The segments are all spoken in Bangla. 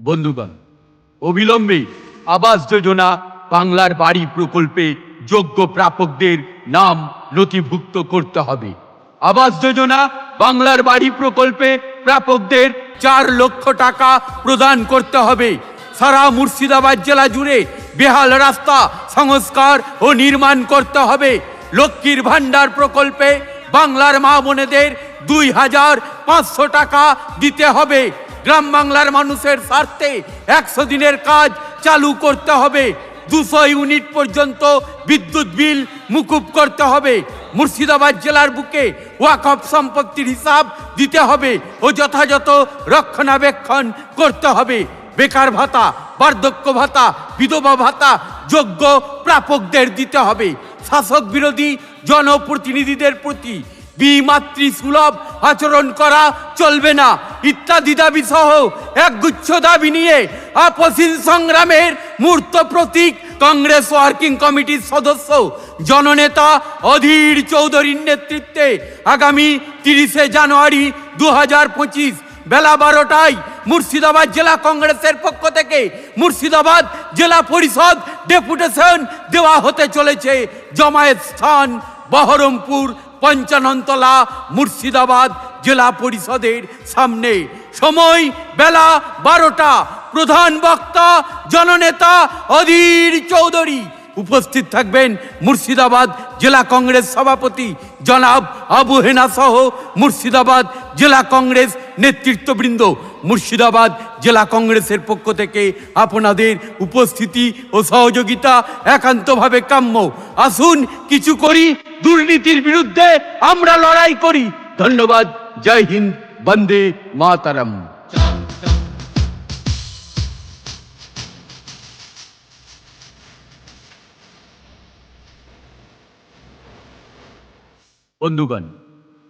বন্ধুগণ, অবিলম্বে আবাস যোজনা বাংলার বাড়ি প্রকল্পে যোগ্য প্রাপকদের নাম নথিভুক্ত করতে হবে। আবাস যোজনা বাংলার বাড়ি প্রকল্পে প্রাপকদের চার লক্ষ টাকা প্রদান করতে হবে। সারা মুর্শিদাবাদ জেলা জুড়ে বেহাল রাস্তা সংস্কার ও নির্মাণ করতে হবে। লক্ষ্মীর ভাণ্ডার প্রকল্পে বাংলার মা বোনেদের দুই হাজার পাঁচশো টাকা দিতে হবে। গ্রাম বাংলার মানুষের স্বার্থে একশো দিনের কাজ চালু করতে হবে। দুশো ইউনিট পর্যন্ত বিদ্যুৎ বিল মুকুব করতে হবে। মুর্শিদাবাদ জেলার বুকে ওয়াকফ সম্পত্তির হিসাব দিতে হবে ও যথাযথ রক্ষণাবেক্ষণ করতে হবে। বেকার ভাতা, বার্ধক্য ভাতা, বিধবা ভাতা, যোগ্য প্রাপকদের দিতে হবে। শাসক বিরোধী জনপ্রতিনিধিদের প্রতি বিমাতৃ সুলভ আচরণ করা চলবে না। ইত্যাদি দাবি সহ একগুচ্ছ দাবি নিয়ে আপসীন সংগ্রামের মূর্ত প্রতীক কংগ্রেস ওয়ার্কিং কমিটির সদস্য জননেতা অধীর চৌধুরীর নেতৃত্বে আগামী তিরিশে জানুয়ারি দু পঁচিশ বেলা বারোটায় মুর্শিদাবাদ জেলা কংগ্রেসের পক্ষ থেকে মুর্শিদাবাদ জেলা পরিষদ ডেপুটেশন দেওয়া হতে চলেছে। জমায়েত স্থান বহরমপুর পঞ্চাননতলা মুর্শিদাবাদ জেলা পরিষদের সামনে। সময় বেলা বারোটা। প্রধান বক্তা, জননেতা অধীর চৌধুরী। উপস্থিত থাকবেন মুর্শিদাবাদ জেলা কংগ্রেস সভাপতি জনাব আবু হেনা সহ মুর্শিদাবাদ জেলা কংগ্রেস নেতৃত্ববৃন্দ। মুর্শিদাবাদ জেলা কংগ্রেসের পক্ষ থেকে আপনাদের উপস্থিতি ও সহযোগিতা একান্তভাবে কাম্য। আসুন কিছু করি, দুর্নীতির বিরুদ্ধে আমরা লড়াই করি। ধন্যবাদ, জয় হিন্দ, বন্দে মাতারাম। বন্ধুগণ,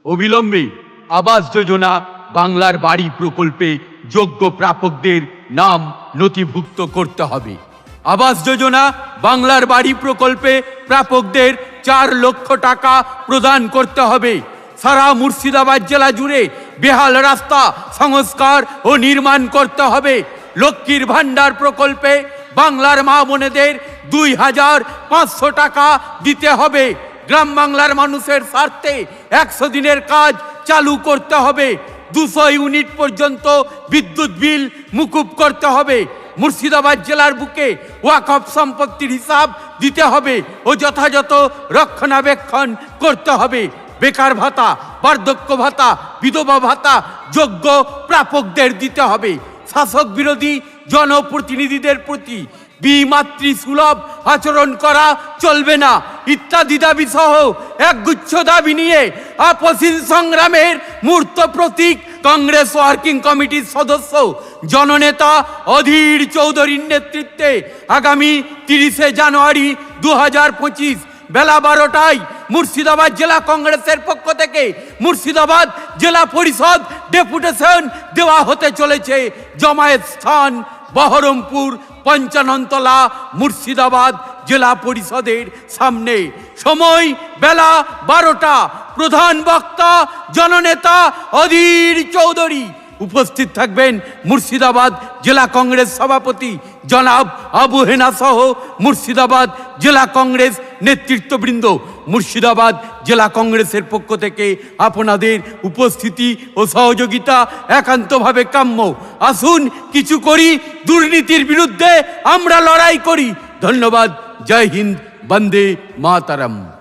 অবিলম্বে আবাস যোজনা বাংলার বাড়ি প্রকল্পে যোগ্য প্রাপকদের নাম নথিভুক্ত করতে হবে। আবাস যোজনা বাংলার বাড়ি প্রকল্পে প্রাপকদের চার লক্ষ টাকা প্রদান করতে হবে। সারা মুর্শিদাবাদ জেলা জুড়ে বেহাল রাস্তা সংস্কার ও নির্মাণ করতে হবে। লক্ষ্মীর ভাণ্ডার প্রকল্পে বাংলার মা বোনেদের দুই হাজার পাঁচশো টাকা দিতে হবে। গ্রাম বাংলার মানুষের স্বার্থে একশো দিনের কাজ চালু করতে হবে। দুশো ইউনিট পর্যন্ত বিদ্যুৎ বিল মুকুব করতে হবে। মুর্শিদাবাদ জেলার বুকে ওয়াকফ সম্পত্তির হিসাব দিতে হবে ও যথাযথ রক্ষণাবেক্ষণ করতে হবে। বেকার ভাতা, বার্ধক্য ভাতা, বিধবা ভাতা, যোগ্য প্রাপকদের দিতে হবে। শাসক বিরোধী জনপ্রতিনিধিদের প্রতি বিমাতৃ সুলভ আচরণ করা চলবে না। ইত্যাদি দাবি সহ একগুচ্ছ দাবি নিয়ে আপসীন সংগ্রামের মূর্ত প্রতীক কংগ্রেস ওয়ার্কিং কমিটির সদস্য, জননেতা অধীর চৌধুরীর নেতৃত্বে আগামী তিরিশে জানুয়ারি দু পঁচিশ বেলা বারোটায় মুর্শিদাবাদ জেলা কংগ্রেসের পক্ষ থেকে মুর্শিদাবাদ জেলা পরিষদ ডেপুটেশন দেওয়া হতে চলেছে। জমায়েত স্থান বহরমপুর, পঞ্চাননতলা, মুর্শিদাবাদ জেলা পরিষদের সামনে। সময় বেলা বারোটা। প্রধান বক্তা, জননেতা অধীর চৌধুরী। উপস্থিত থাকবেন মুর্শিদাবাদ জেলা কংগ্রেস সভাপতি জনাব আবু হেনা সহ মুর্শিদাবাদ জেলা কংগ্রেস নেতৃত্ববৃন্দ। মুর্শিদাবাদ জেলা কংগ্রেসের পক্ষ থেকে আপনাদের উপস্থিতি ও সহযোগিতা একান্তভাবে কাম্য। আসুন, কিছু করি, দুর্নীতির বিরুদ্ধে আমরা লড়াই করি। ধন্যবাদ, জয় হিন্দ, বন্দে মাতারাম।